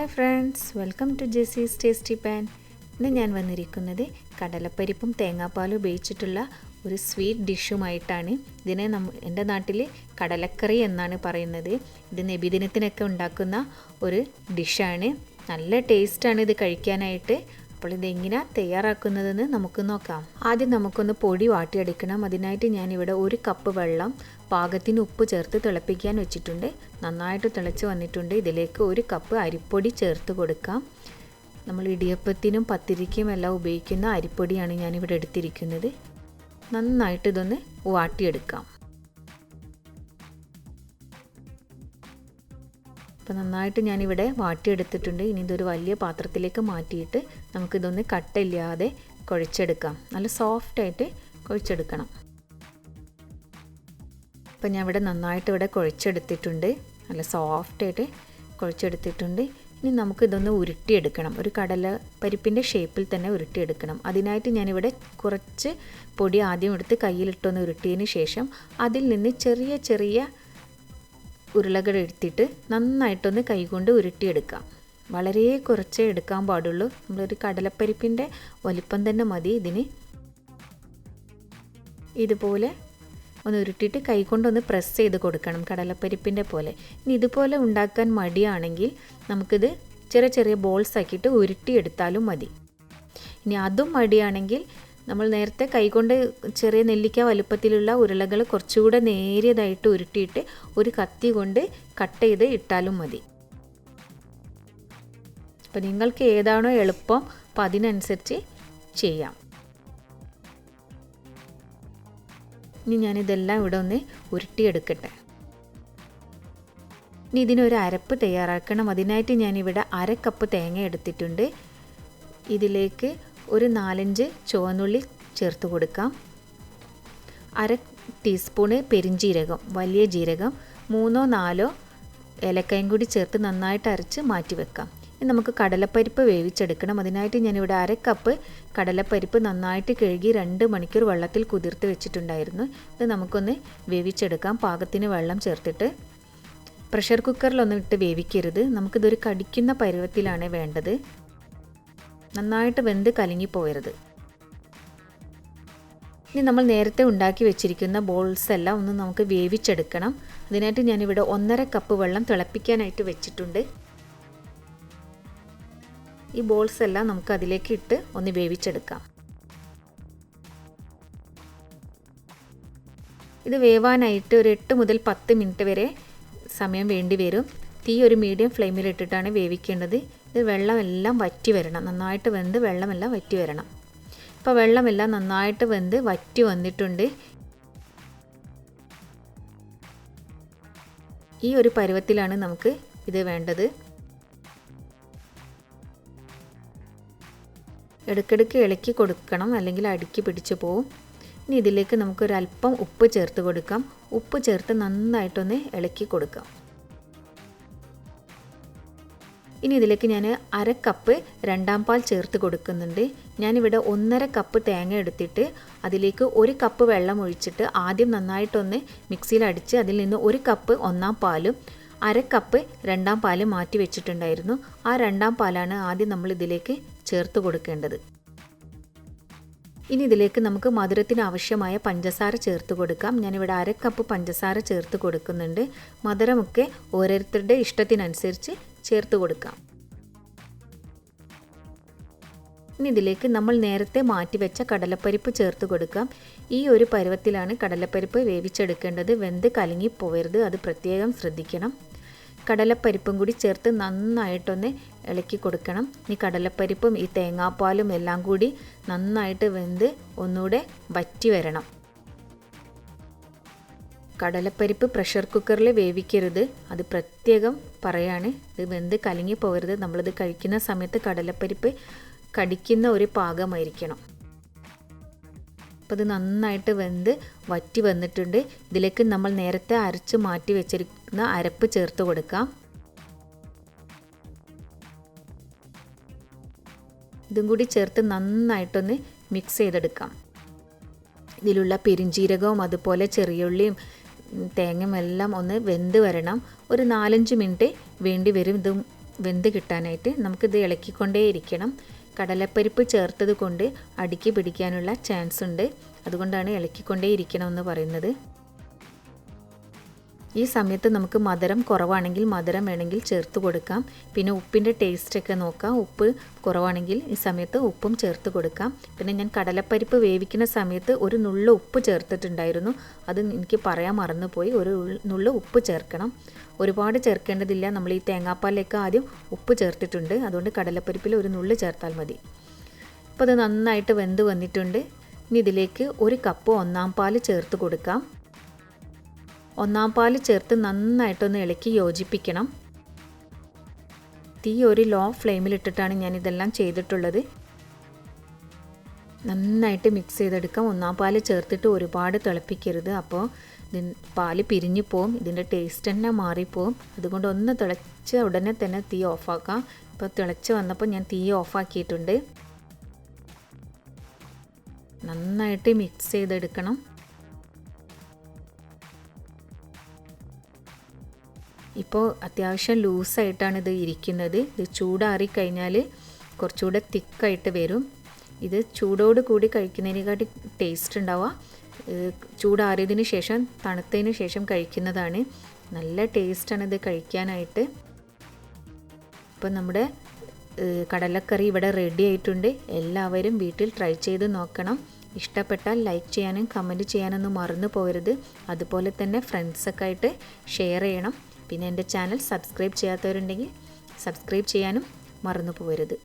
Hi friends welcome to Jessy's tasty pan. ഇന്ന് ഞാൻ വന്നിരിക്കുന്നത് കടലപ്പരിപ്പും തേങ്ങാപ്പാലും ഉപയോഗിച്ചിട്ടുള്ള ഒരു സ്വീറ്റ് ഡിഷുമായിട്ടാണ്. ഇതിനെ നമ്മ എന്റെ നാട്ടിൽ കടലക്കറി എന്നാണ് പറയുന്നത്. ഇത് നബിദിനത്തിനൊക്കെ ഉണ്ടാക്കുന്ന ഒരു ഡിഷാണ്. നല്ല ടേസ്റ്റാണ് ഇത് കഴിക്കാനായിട്ട്. അപ്പോൾ ഇത് എങ്ങനെയാണ് തയ്യാറാക്കുന്നതെന്ന് നമുക്ക് നോക്കാം. ആദ്യം നമുക്കൊന്ന് പൊടി വാട്ടിയെടുക്കണം. അതിനായിട്ട് ഞാനിവിടെ ഒരു കപ്പ് വെള്ളം പാകത്തിന് ഉപ്പ് ചേർത്ത് തിളപ്പിക്കാൻ വെച്ചിട്ടുണ്ട്. നന്നായിട്ട് തിളച്ച് വന്നിട്ടുണ്ട്. ഇതിലേക്ക് ഒരു കപ്പ് അരിപ്പൊടി ചേർത്ത് കൊടുക്കാം. നമ്മൾ ഇടിയപ്പത്തിനും പത്തിരിക്കും എല്ലാം ഉപയോഗിക്കുന്ന അരിപ്പൊടിയാണ് ഞാനിവിടെ എടുത്തിരിക്കുന്നത്. നന്നായിട്ട് ഇതൊന്ന് വാട്ടിയെടുക്കാം. അപ്പോൾ നന്നായിട്ട് ഞാനിവിടെ വാട്ടിയെടുത്തിട്ടുണ്ട്. ഇനി ഇതൊരു വലിയ പാത്രത്തിലേക്ക് മാറ്റിയിട്ട് നമുക്കിതൊന്ന് കട്ടില്ലാതെ കുഴച്ചെടുക്കാം. നല്ല സോഫ്റ്റായിട്ട് കുഴച്ചെടുക്കണം. അപ്പോൾ ഞാൻ ഇവിടെ നന്നായിട്ട് ഇവിടെ കുഴച്ചെടുത്തിട്ടുണ്ട്. നല്ല സോഫ്റ്റായിട്ട് കുഴച്ചെടുത്തിട്ടുണ്ട്. ഇനി നമുക്കിതൊന്ന് ഉരുട്ടിയെടുക്കണം. ഒരു കടല പരിപ്പിന്റെ ഷേപ്പിൽ തന്നെ ഉരുട്ടിയെടുക്കണം. അതിനായിട്ട് ഞാനിവിടെ കുറച്ച് പൊടി ആദ്യം എടുത്ത് കയ്യിലിട്ടൊന്ന് ഉരുട്ടിയതിന് ശേഷം അതിൽ നിന്ന് ചെറിയ ചെറിയ ഉരുളകൾ എടുത്തിട്ട് നന്നായിട്ടൊന്ന് കൈകൊണ്ട് ഉരുട്ടിയെടുക്കാം. വളരെ കുറച്ചേ എടുക്കാൻ പാടുള്ളൂ. നമ്മളൊരു കടലപ്പരിപ്പിന്റെ വലിപ്പം തന്നെ മതി ഇതിന്. ഇതുപോലെ ഒന്ന് ഉരുട്ടിയിട്ട് കൈകൊണ്ടൊന്ന് പ്രസ് ചെയ്ത് കൊടുക്കണം കടലപ്പരിപ്പിന്റെ പോലെ. ഇനി ഇതുപോലെ ഉണ്ടാക്കാൻ മടിയാണെങ്കിൽ നമുക്കിത് ചെറിയ ചെറിയ ബോൾസ് ആക്കിയിട്ട് ഉരുട്ടിയെടുത്താലും മതി. ഇനി അതും മടിയാണെങ്കിൽ നമ്മൾ നേരത്തെ കൈകൊണ്ട് ചെറിയ നെല്ലിക്ക വലുപ്പത്തിലുള്ള ഉരുളകൾ കുറച്ചുകൂടെ നേരിയതായിട്ട് ഉരുട്ടിയിട്ട് ഒരു കത്തി കൊണ്ട് കട്ട് ചെയ്ത് ഇട്ടാലും മതി. അപ്പോൾ നിങ്ങൾക്ക് ഏതാണോ എളുപ്പം അപ്പം അതിനനുസരിച്ച് ചെയ്യാം. ഇനി ഞാനിതെല്ലാം ഇവിടെ ഒന്ന് ഉരുട്ടിയെടുക്കട്ടെ. ഇനി ഇതിനൊരു അരപ്പ് തയ്യാറാക്കണം. അതിനായിട്ട് ഞാനിവിടെ അര കപ്പ് തേങ്ങ എടുത്തിട്ടുണ്ട്. ഇതിലേക്ക് ഒരു നാലഞ്ച് ചുവന്നുള്ളി ചേർത്ത് കൊടുക്കാം. അര ടീസ്പൂണ് പെരിഞ്ജീരകം വലിയ ജീരകം മൂന്നോ നാലോ ഏലക്കയും കൂടി ചേർത്ത് നന്നായിട്ട് അരച്ച് മാറ്റി വെക്കാം. ഇനി നമുക്ക് കടലപ്പരിപ്പ് വേവിച്ചെടുക്കണം. അതിനായിട്ട് ഞാനിവിടെ അര കപ്പ് കടലപ്പരിപ്പ് നന്നായിട്ട് കഴുകി രണ്ട് മണിക്കൂർ വെള്ളത്തിൽ കുതിർത്ത് വെച്ചിട്ടുണ്ടായിരുന്നു. ഇത് നമുക്കൊന്ന് വേവിച്ചെടുക്കാം. പാകത്തിന് വെള്ളം ചേർത്തിട്ട്. പ്രഷർ കുക്കറിലൊന്നും ഇട്ട് വേവിക്കരുത്. നമുക്കിതൊരു കടിക്കുന്ന പരുവത്തിലാണ് വേണ്ടത്. നന്നായിട്ട് വെന്ത് കലങ്ങിപ്പോയരുത് ഇനി നമ്മൾ നേരത്തെ ഉണ്ടാക്കി വെച്ചിരിക്കുന്ന ബോൾസ് എല്ലാം ഒന്ന് നമുക്ക് വേവിച്ചെടുക്കണം. അതിനായിട്ട് ഞാനിവിടെ ഒന്നര കപ്പ് വെള്ളം തിളപ്പിക്കാനായിട്ട് വെച്ചിട്ടുണ്ട്. ഈ ബോൾസ് എല്ലാം നമുക്ക് അതിലേക്ക് ഇട്ട് ഒന്ന് വേവിച്ചെടുക്കാം. ഇത് വേവാനായിട്ട് ഒരു എട്ട് മുതൽ പത്ത് മിനിറ്റ് വരെ സമയം വേണ്ടി വരും. തീ ഒരു മീഡിയം ഫ്ലെയിമിൽ ഇട്ടിട്ടാണ് വേവിക്കേണ്ടത്. ഇത് വെള്ളമെല്ലാം വറ്റി വരണം. നന്നായിട്ട് വെന്ത് വെള്ളമെല്ലാം വറ്റി വരണം. ഇപ്പോൾ വെള്ളമെല്ലാം നന്നായിട്ട് വെന്ത് വറ്റി വന്നിട്ടുണ്ട്. ഈ ഒരു പരുവത്തിലാണ് നമുക്ക് ഇത് വേണ്ടത്. ഇടയ്ക്കിടയ്ക്ക് ഇളക്കി കൊടുക്കണം. അല്ലെങ്കിൽ അടുക്കി പിടിച്ചു പോവും. ഇനി ഇതിലേക്ക് നമുക്കൊരല്പം ഉപ്പ് ചേർത്ത് കൊടുക്കാം. ഉപ്പ് ചേർത്ത് നന്നായിട്ടൊന്ന് ഇളക്കി കൊടുക്കാം. ഇനി ഇതിലേക്ക് ഞാൻ അര കപ്പ് രണ്ടാം പാൽ ചേർത്ത് കൊടുക്കുന്നുണ്ട്. ഞാനിവിടെ ഒന്നര കപ്പ് തേങ്ങ എടുത്തിട്ട് അതിലേക്ക് ഒരു കപ്പ് വെള്ളം ഒഴിച്ചിട്ട് ആദ്യം നന്നായിട്ടൊന്ന് മിക്സിയിൽ അടിച്ച് അതിൽ നിന്ന് ഒരു കപ്പ് ഒന്നാം പാലും അര കപ്പ് രണ്ടാം പാലും മാറ്റി വെച്ചിട്ടുണ്ടായിരുന്നു. ആ രണ്ടാം പാലാണ് ആദ്യം നമ്മൾ ഇതിലേക്ക് ചേർത്ത് കൊടുക്കേണ്ടത്. ഇനി ഇതിലേക്ക് നമുക്ക് മധുരത്തിന് ആവശ്യമായ പഞ്ചസാര ചേർത്ത് കൊടുക്കാം. ഞാനിവിടെ അര കപ്പ് പഞ്ചസാര ചേർത്ത് കൊടുക്കുന്നുണ്ട്. മധുരമൊക്കെ ഓരോരുത്തരുടെ ഇഷ്ടത്തിനനുസരിച്ച് ചേർത്ത് കൊടുക്കാം. ഇനി ഇതിലേക്ക് നമ്മൾ നേരത്തെ മാറ്റി വെച്ച കടലപ്പരിപ്പ് ചേർത്ത് കൊടുക്കാം. ഈ ഒരു പരുവത്തിലാണ് കടലപ്പരിപ്പ് വേവിച്ചെടുക്കേണ്ടത്. വെന്ത് കലങ്ങി പോവരുത്. അത് പ്രത്യേകം ശ്രദ്ധിക്കണം. കടലപ്പരിപ്പും കൂടി ചേർത്ത് നന്നായിട്ടൊന്ന് ഇളക്കി കൊടുക്കണം. ഈ കടലപ്പരിപ്പും ഈ തേങ്ങാപ്പാലും എല്ലാം കൂടി നന്നായിട്ട് വെന്ത് ഒന്നുകൂടെ വറ്റി വരണം. കടലപ്പരിപ്പ് പ്രഷർ കുക്കറിൽ വേവിക്കരുത്. അത് പ്രത്യേകം പറയാണ്. ഇത് വെന്ത് കലങ്ങി പോകരുത്. നമ്മളിത് കഴിക്കുന്ന സമയത്ത് കടലപ്പരിപ്പ് കടിക്കുന്ന ഒരു പാകമായിരിക്കണം. അപ്പോൾ ഇത് നന്നായിട്ട് വെന്ത് വറ്റി വന്നിട്ടുണ്ട്. ഇതിലേക്ക് നമ്മൾ നേരത്തെ അരച്ച് മാറ്റി വെച്ചിരിക്കുന്ന അരപ്പ് ചേർത്ത് കൊടുക്കാം. ഇതും കൂടി ചേർത്ത് നന്നായിട്ടൊന്ന് മിക്സ് ചെയ്തെടുക്കാം. ഇതിലുള്ള പെരിഞ്ജീരകവും അതുപോലെ ചെറിയുള്ളിയും തേങ്ങയും എല്ലാം ഒന്ന് വെന്ത് വരണം. ഒരു നാലഞ്ച് മിനിറ്റ് വേണ്ടി വരും. ഇത് വെന്ത് കിട്ടാനായിട്ട് നമുക്കിത് ഇളക്കിക്കൊണ്ടേയിരിക്കണം കടലപ്പരിപ്പ് ചേർത്തത് കൊണ്ട് അടുക്കി പിടിക്കാനുള്ള ചാൻസ് ഉണ്ട്. അതുകൊണ്ടാണ് ഇളക്കിക്കൊണ്ടേ ഇരിക്കണമെന്ന് പറയുന്നത്. ഈ സമയത്ത് നമുക്ക് മധുരം കുറവാണെങ്കിൽ മധുരം വേണമെങ്കിൽ ചേർത്ത് കൊടുക്കാം. പിന്നെ ഉപ്പിന്റെ ടേസ്റ്റൊക്കെ നോക്കാം. ഉപ്പ് കുറവാണെങ്കിൽ ഈ സമയത്ത് ഉപ്പും ചേർത്ത് കൊടുക്കാം. പിന്നെ ഞാൻ കടലപ്പരിപ്പ് വേവിക്കുന്ന സമയത്ത് ഒരു നുള്ള ഉപ്പ് ചേർത്തിട്ടുണ്ടായിരുന്നു. അത് എനിക്ക് പറയാൻ മറന്നുപോയി. ഒരു നുള്ള ഉപ്പ് ചേർക്കണം. ഒരുപാട് ചേർക്കേണ്ടതില്ല. നമ്മൾ ഈ തേങ്ങാപ്പാലിലേക്ക് ആദ്യം ഉപ്പ് ചേർത്തിട്ടുണ്ട്. അതുകൊണ്ട് കടലപ്പരിപ്പിൽ ഒരു നുള്ളു ചേർത്താൽ മതി. അപ്പോൾ അത് നന്നായിട്ട് വെന്ത് വന്നിട്ടുണ്ട്. ഇനി ഇതിലേക്ക് ഒരു കപ്പ് ഒന്നാം പാൽ ചേർത്ത് കൊടുക്കാം. ഒന്നാം പാൽ ചേർത്ത് നന്നായിട്ടൊന്ന് ഇളക്കി യോജിപ്പിക്കണം. തീ ഒരു ലോ ഫ്ലെയിമിലിട്ടിട്ടാണ് ഞാൻ ഇതെല്ലാം ചെയ്തിട്ടുള്ളത്. നന്നായിട്ട് മിക്സ് ചെയ്തെടുക്കാം. ഒന്നാം പാൽ ചേർത്തിട്ട് ഒരുപാട് തിളപ്പിക്കരുത്. അപ്പോൾ പാൽ പിരിഞ്ഞു പോവും. ഇതിന്റെ ടേസ്റ്റ് തന്നെ മാറിപ്പോവും. അതുകൊണ്ട് ഒന്ന് തിളച്ച ഉടനെ തന്നെ തീ ഓഫാക്കാം. ഇപ്പോൾ തിളച്ച് വന്നപ്പോൾ ഞാൻ തീ ഓഫാക്കിയിട്ടുണ്ട്. നന്നായിട്ട് മിക്സ് ചെയ്തെടുക്കണം. ഇപ്പോൾ അത്യാവശ്യം ലൂസായിട്ടാണ് ഇത് ഇരിക്കുന്നത്. ഇത് ചൂടാറി കഴിഞ്ഞാൽ കുറച്ചുകൂടെ തിക്കായിട്ട് വരും. ഇത് ചൂടോട് കൂടി കഴിക്കുന്നതിനെക്കാട്ടി ടേസ്റ്റ് ഉണ്ടാവുക. ചൂടാറിയതിന് ശേഷം തണുത്തതിന് ശേഷം കഴിക്കുന്നതാണ്. നല്ല ടേസ്റ്റാണ് ഇത് കഴിക്കാനായിട്ട്. ഇപ്പം നമ്മുടെ കടലക്കറി ഇവിടെ റെഡി ആയിട്ടുണ്ട്. എല്ലാവരും വീട്ടിൽ ട്രൈ ചെയ്ത് നോക്കണം. ഇഷ്ടപ്പെട്ടാൽ ലൈക്ക് ചെയ്യാനും കമന്റ് ചെയ്യാനൊന്നും മറന്നു പോകരുത്. അതുപോലെ തന്നെ ഫ്രണ്ട്സൊക്കെ ആയിട്ട് ഷെയർ ചെയ്യണം. പിന്നെ എന്റെ ചാനൽ സബ്സ്ക്രൈബ് ചെയ്യാത്തവരുണ്ടെങ്കിൽ സബ്സ്ക്രൈബ് ചെയ്യാനും മറന്നു പോകരുത്.